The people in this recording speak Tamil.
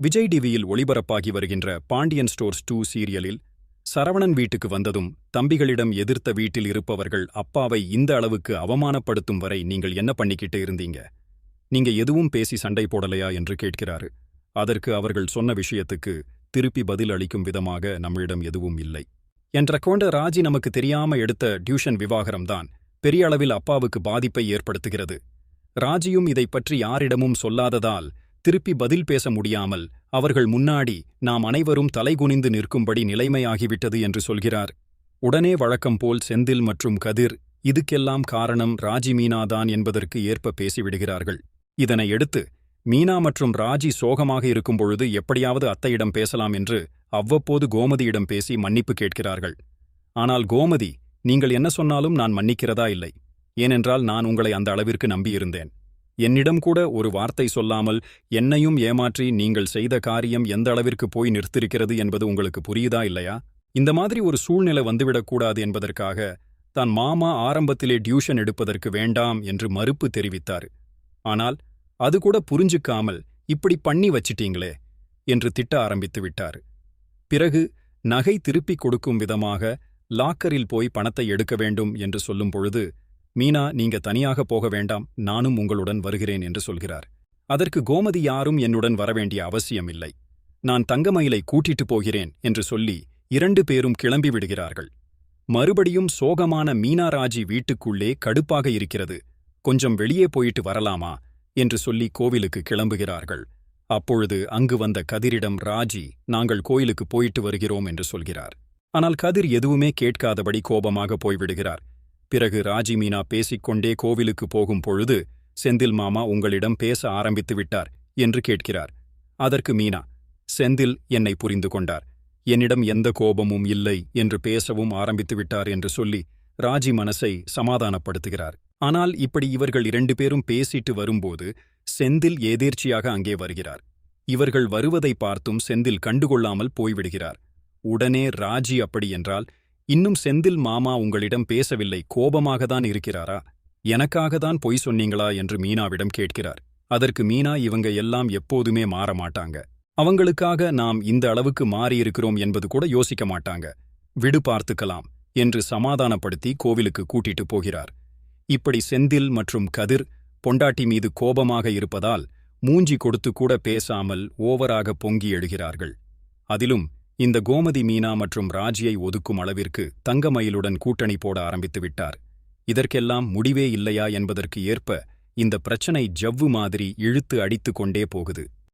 விஜய் டிவியில் ஒளிபரப்பாகி வருகின்ற பாண்டியன் ஸ்டோர்ஸ் டூ சீரியலில் சரவணன் வீட்டுக்கு வந்ததும் தம்பிகளிடம் எதிர்த்த வீட்டில் இருப்பவர்கள் அப்பாவை இந்த அளவுக்கு அவமானப்படுத்தும் வரை நீங்கள் என்ன பண்ணிக்கிட்டு இருந்தீங்க? நீங்க எதுவும் பேசி சண்டை போடலையா என்று கேட்கிறாரு. அதற்கு அவர்கள் சொன்ன விஷயத்துக்கு திருப்பி பதில் அளிக்கும் விதமாக நம்மிடம் எதுவும் இல்லை. என்ற கொண்ட ராஜி நமக்கு தெரியாம எடுத்த டியூஷன் விவாகரம்தான் பெரிய அளவில் அப்பாவுக்கு பாதிப்பை ஏற்படுத்துகிறது. ராஜியும் இதைப் பற்றி யாரிடமும் சொல்லாததால் திருப்பி பதில் பேச முடியாமல் அவர்கள் முன்னாடி நாம் அனைவரும் தலைகுனிந்து நிற்கும்படி நிலைமையாகிவிட்டது என்று சொல்கிறார். உடனே வழக்கம் போல் செந்தில் மற்றும் கதிர் இதுக்கெல்லாம் காரணம் ராஜி மீனாதான் என்பதற்கு ஏற்ப பேசிவிடுகிறார்கள். இதனை எடுத்து மீனா மற்றும் ராஜி சோகமாக இருக்கும்பொழுது எப்படியாவது அத்தையிடம் பேசலாம் என்று அவ்வப்போது கோமதியிடம் பேசி மன்னிப்பு கேட்கிறார்கள். ஆனால் கோமதி நீங்கள் என்ன சொன்னாலும் நான் மன்னிக்கிறதா இல்லை. ஏனென்றால் நான் உங்களை அந்த அளவிற்கு நம்பியிருந்தேன். என்னிடம் கூட ஒரு வார்த்தை சொல்லாமல் என்னையும் ஏமாற்றி நீங்கள் செய்த காரியம் எந்த அளவிற்கு போய் நிறுத்திருக்கிறது என்பது உங்களுக்கு புரியுதா இல்லையா? இந்த மாதிரி ஒரு சூழ்நிலை வந்துவிடக்கூடாது என்பதற்காக தான் மாமா ஆரம்பத்திலே டியூஷன் எடுப்பதற்கு வேண்டாம் என்று மறுப்பு தெரிவித்தார். ஆனால் அது கூட புரிஞ்சுக்காமல் இப்படி பண்ணி வச்சிட்டீங்களே என்று திட்ட ஆரம்பித்து விட்டார். பிறகு நகை திருப்பிக் கொடுக்கும் விதமாக லாக்கரில் போய் பணத்தை எடுக்க வேண்டும் என்று சொல்லும் பொழுது மீனா நீங்க தனியாக போக வேண்டாம் நானும் உங்களுடன் வருகிறேன் என்று சொல்கிறார். அதற்கு கோமதி யாரும் என்னுடன் வரவேண்டிய அவசியமில்லை. நான் தங்கமயிலை கூட்டிட்டு போகிறேன் என்று சொல்லி இரண்டு பேரும் கிளம்பி விடுகிறார்கள். மறுபடியும் சோகமான மீனாராஜி வீட்டுக்குள்ளே கடுப்பாக இருக்கிறது. கொஞ்சம் வெளியே போயிட்டு வரலாமா? என்று சொல்லி கோவிலுக்கு கிளம்புகிறார்கள். அப்பொழுது அங்கு வந்த கதிரிடம் ராஜி நாங்கள் கோயிலுக்கு போயிட்டு வருகிறோம் என்று சொல்கிறார். ஆனால் கதிர் எதுவுமே கேட்காதபடி கோபமாக போய்விடுகிறார். பிறகு ராஜி மீனா பேசிக்கொண்டே கோவிலுக்கு போகும் பொழுது செந்தில் மாமா உங்களிடம் பேச ஆரம்பித்து விட்டார் என்று கேட்கிறார். அதற்கு மீனா செந்தில் என்னை புரிந்து கொண்டார். என்னிடம் எந்த கோபமும் இல்லை என்று பேசவும் ஆரம்பித்து விட்டார் என்று சொல்லி ராஜி மனசை சமாதானப்படுத்துகிறார். ஆனால் இப்படி இவர்கள் இரண்டு பேரும் பேசிட்டு வரும்போது செந்தில் எதேர்ச்சியாக அங்கே வருகிறார். இவர்கள் வருவதை பார்த்தும் செந்தில் கண்டுகொள்ளாமல் போய்விடுகிறார். உடனே ராஜி அப்படியென்றால் இன்னும் செந்தில் மாமா உங்களிடம் பேசவில்லை கோபமாகத்தான் இருக்கிறாரா? எனக்காகத்தான் பொய் சொன்னீங்களா? என்று மீனாவிடம் கேட்கிறார். அதற்கு மீனா இவங்க எல்லாம் எப்போதுமே மாற மாட்டாங்க. அவங்களுக்காக நாம் இந்த அளவுக்கு மாறியிருக்கிறோம் என்பது கூட யோசிக்க மாட்டாங்க. விடு பார்த்துக்கலாம் என்று சமாதானப்படுத்தி கோவிலுக்கு கூட்டிட்டு போகிறார். இப்படி செந்தில் மற்றும் கதிர் பொண்டாட்டி மீது கோபமாக இருப்பதால் மூஞ்சி கொடுத்து கூட பேசாமல் ஓவராக பொங்கி எழுகிறார்கள். அதிலும் இந்த கோமதி மீனா மற்றும் ராஜியை ஒதுக்கும் அளவிற்கு தங்கமயிலுடன் கூட்டணி போட ஆரம்பித்து விட்டார். இதற்கெல்லாம் முடிவே இல்லையா என்பதற்கு ஏற்ப இந்த பிரச்சனை ஜவ்வு மாதிரி இழுத்து அடித்து கொண்டே போகுது.